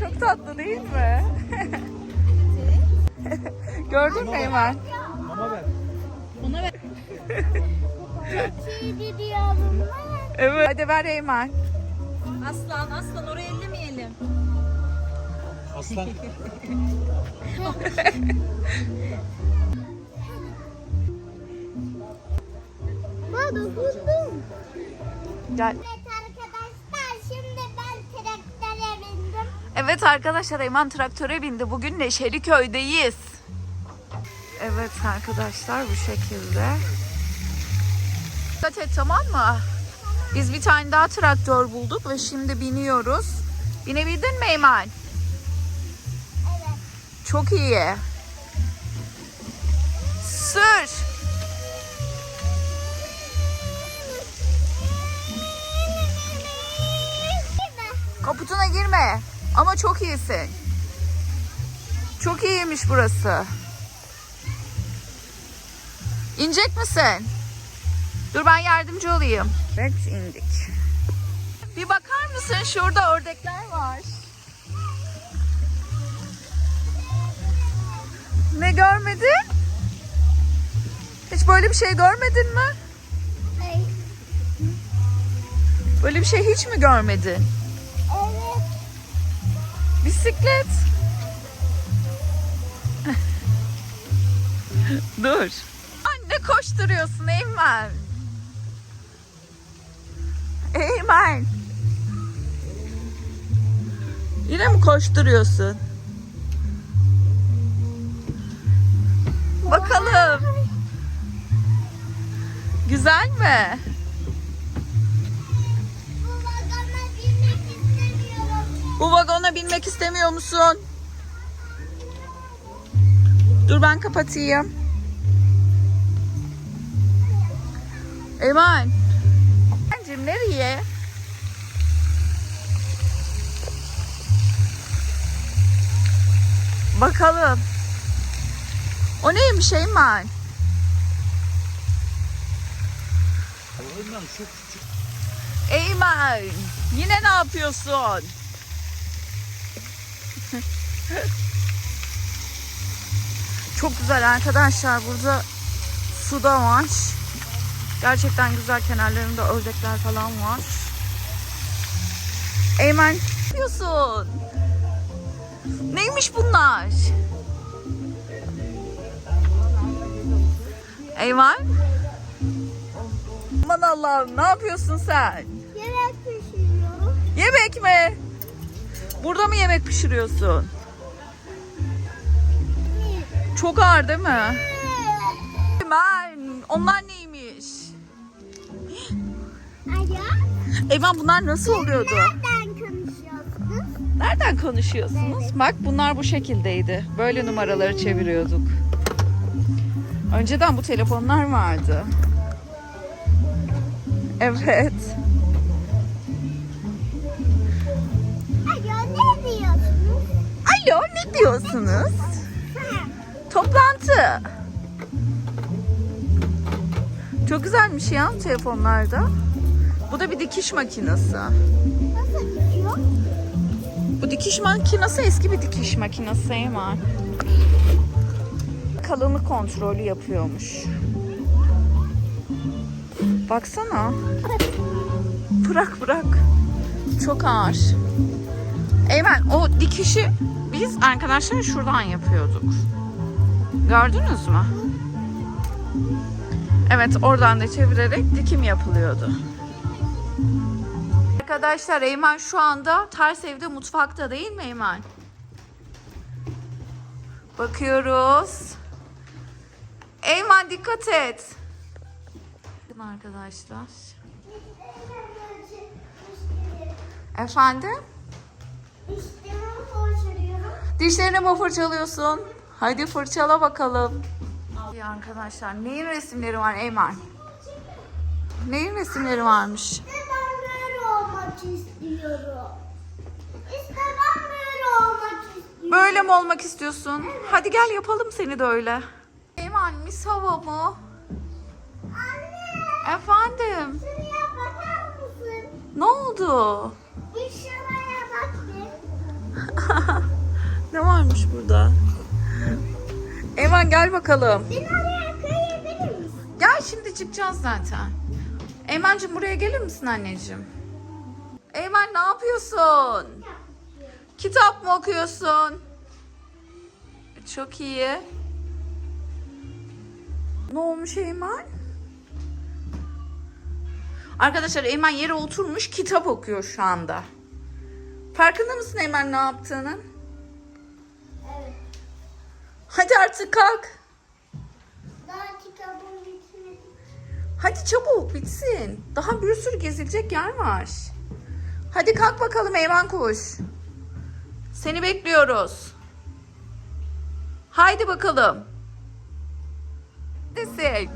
çok tatlı değil mi? Gördün mü Eymen? Mama ver. Ona ver. Çiğdi diyorum. Evet. Hadi ver Eymen. Aslan aslan oraya ellemeyelim. Aslan. Baba buldum. Gel. Evet arkadaşlar Eymen traktöre bindi. Bugün Neşeli köydeyiz. Evet arkadaşlar bu şekilde. Dikkat et tamam mı? Biz bir tane daha traktör bulduk ve şimdi biniyoruz. Binebildin mi Eymen? Evet. Çok iyi. Sür. Kaputuna girme. Ama çok iyisin. Çok iyiymiş burası. İnecek misin? Dur ben yardımcı olayım. Evet indik. Bir bakar mısın? Şurada ördekler var. Ne görmedin? Hiç böyle bir şey görmedin mi? Evet. Böyle bir şey hiç mi görmedin? Bisiklet. Dur. Anne koşturuyorsun Eymen. Eymen. Yine mi koşturuyorsun? Bakalım. Güzel mi? Bu vagona binmek istemiyor musun? Dur ben kapatayım. Eymen. Eymacığım nereye? Bakalım. O neymiş küçük. Eymen. Yine ne yapıyorsun? Çok güzel arkadaşlar. Burada su da var. Gerçekten güzel kenarlarında ördekler falan var. Eymen ne yapıyorsun? Neymiş bunlar? Eymen? Aman Allah'ım ne yapıyorsun sen? Yemek pişiriyorum. Yemek mi? Burada mı yemek pişiriyorsun? Çok ağır değil mi? Eymen, onlar neymiş? Eymen bunlar nasıl oluyordu? Nereden konuşuyorsunuz? Nereden konuşuyorsunuz? Bak bunlar bu şekildeydi. Böyle numaraları çeviriyorduk. Önceden bu telefonlar vardı. Evet. Alo ne diyorsunuz? Alo ne diyorsunuz? Toplantı. Çok güzelmiş ya telefonlarda. Bu da bir dikiş makinesi. Nasıl dikiyor? Bu dikiş makinesi eski bir dikiş makinesi Eymen. Kalınlık kontrolü yapıyormuş. Baksana. Bırak bırak. Çok ağır. Eymen o dikişi biz arkadaşlar şuradan yapıyorduk. Gördünüz mü? Evet oradan da çevirerek dikim yapılıyordu. Arkadaşlar Eymen şu anda ters evde mutfakta değil mi Eymen? Bakıyoruz. Eymen dikkat et. Arkadaşlar. Efendim? Dişlerini mi fırçalıyorsun? Hadi fırçala bakalım. İyi arkadaşlar neyin resimleri var Eymen? Neyin resimleri varmış? İşte ben böyle olmak istiyorum. İşte ben böyle olmak istiyorum. Böyle mi olmak istiyorsun? Hadi gel yapalım seni de öyle. Eymen mis hava mı? Anne Efendim? şuraya bakar mısın? Ne oldu? Bir şuraya bak bir. ne varmış burada? Eymen gel bakalım. Beni oraya koyabilir misin? Gel şimdi çıkacağız zaten. Eymen'cim buraya gelir misin anneciğim? Eymen ne yapıyorsun? Kitap mı okuyorsun? Çok iyi. Ne olmuş Eymen? Arkadaşlar Eymen yere oturmuş kitap okuyor şu anda. Farkında mısın Eymen ne yaptığının? Hadi artık kalk. Daha kitabım bitmedi. Hadi çabuk bitsin. Daha bir sürü gezilecek yer var. Hadi kalk bakalım Eyvan Kuş. Seni bekliyoruz. Haydi bakalım. Nesin?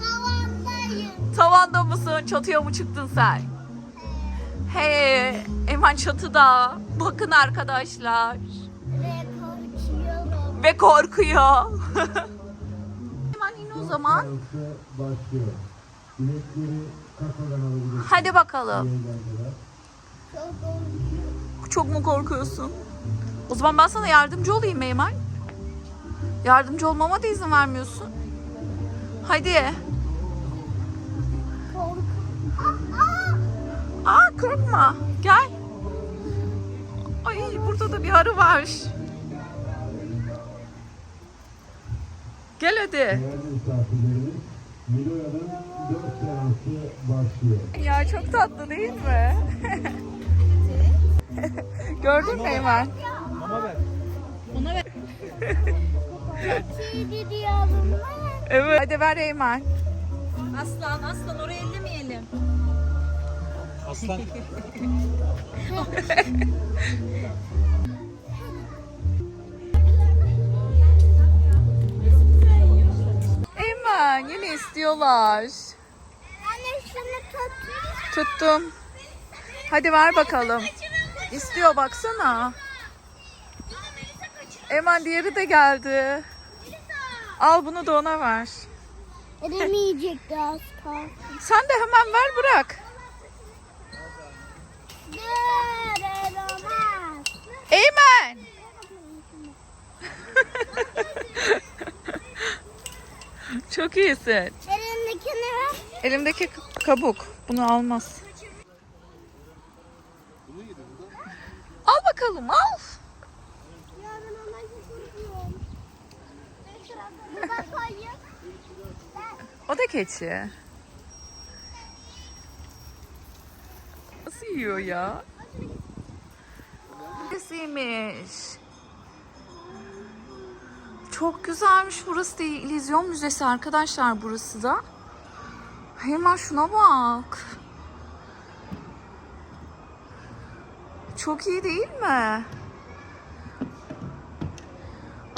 Tavandayım. Tavanda mısın? Çatıya mı çıktın sen? Hey, Eymen çatıda. Bakın arkadaşlar. Ve korkuyor. Eymen in o zaman. Hadi bakalım. Çok mu korkuyorsun? O zaman ben sana yardımcı olayım Eymen. Yardımcı olmama da izin vermiyorsun. Hadi. Aa korkma. Gel. Ay burada da bir arı var. Gel hadi. Değerli misafirlerimiz, Miloya'nın 4 seansı başlıyor. Ya çok tatlı değil mi? Gördün mü Eymen? Mama ver. Ona ver. Evet. Hadi ver Eymen. Aslan aslan oraya ellemeyelim. Aslan. Eymen yine istiyorlar. Anne şunu tut. Tuttum. Hadi ver bakalım. İstiyor baksana. Eymen diğeri de geldi. Al bunu da ona ver. Edemeyecekti az kalsın. Sen de hemen ver bırak. Dur. Eymen. Çok iyisin. Elindekini ver. Elimdeki k- kabuk. Bunu almaz. Al bakalım al. Ya ben koyayım. O da keçi. Nasıl yiyor ya? Nesiymiş? Çok güzelmiş burası da İllüzyon Müzesi arkadaşlar burası da. Hemen şuna bak. Çok iyi değil mi?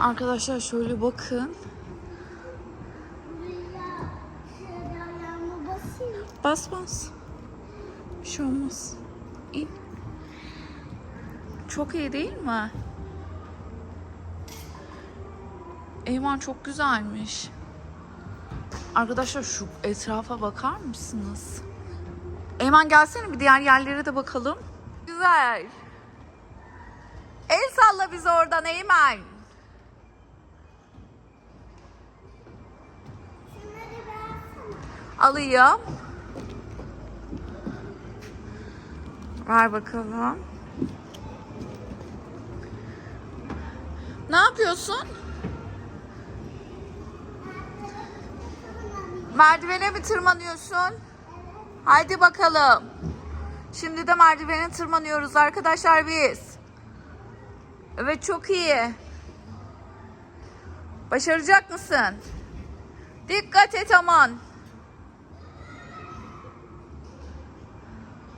Arkadaşlar şöyle bakın. Bas bas. Bir şey olmaz. İn. Çok iyi değil mi? Eyvan çok güzelmiş. Arkadaşlar şu etrafa bakar mısınız? Eyman gelsene bir diğer yerlere de bakalım. Güzel. El salla bize oradan Eymen. Alayım. Ver bakalım. Ne yapıyorsun? Merdivene mi tırmanıyorsun? Haydi bakalım. Şimdi de merdivene tırmanıyoruz arkadaşlar biz. Evet çok iyi. Başaracak mısın? Dikkat et aman.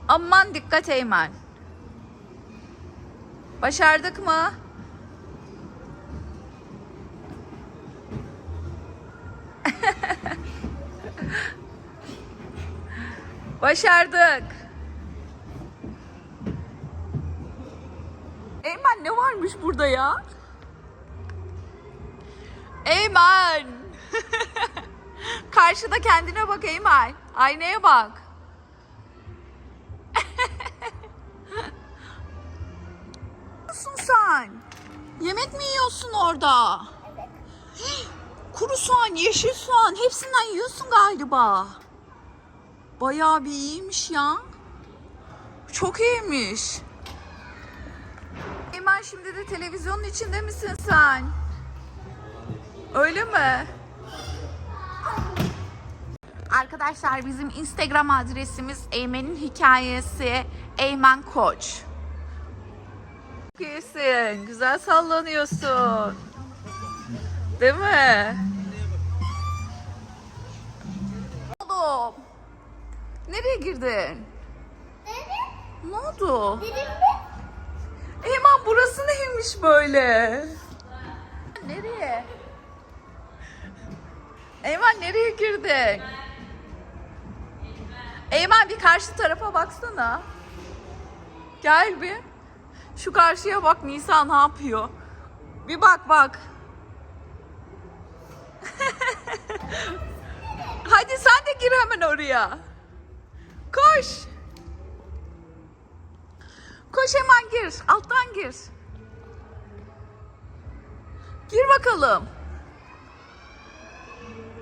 Aman dikkat Eymen. Başardık mı? Başardık. Eymen ne varmış burada ya? Eymen. Karşıda kendine bak Eymen. Aynaya bak. Musun sen? Yemek mi yiyorsun orada? Hih, Kuru soğan, yeşil soğan hepsinden yiyorsun galiba. Bayağı bir iyiymiş ya. Çok iyiymiş. Eymen şimdi de televizyonun içinde misin sen? Öyle mi? Arkadaşlar bizim Instagram adresimiz Eymen'in hikayesi Eymen Koç. Çok iyisin. Güzel sallanıyorsun. Değil mi? Oğlum. Nereye girdin? Ne oldu? Eymen burası neymiş böyle? Nereye? Eymen nereye girdin? Eymen bir karşı tarafa baksana. Gel bir. Şu karşıya bak Nisa ne yapıyor? Bir bak bak. Hadi sen de gir hemen oraya. Koş. Koş hemen gir. Alttan gir. Gir bakalım.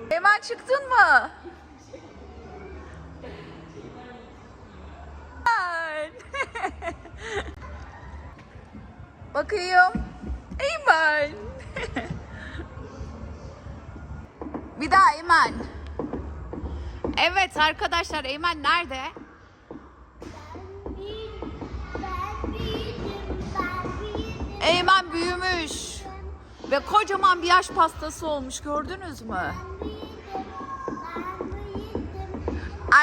Hemen çıktın mı? Bakayım. Eymen. Bir daha Eymen. Evet arkadaşlar Eymen nerede? Eymen büyümüş. Ve kocaman bir yaş pastası olmuş gördünüz mü?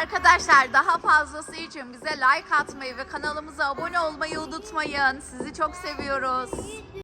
Arkadaşlar daha fazlası için bize like atmayı ve kanalımıza abone olmayı unutmayın. Sizi çok seviyoruz.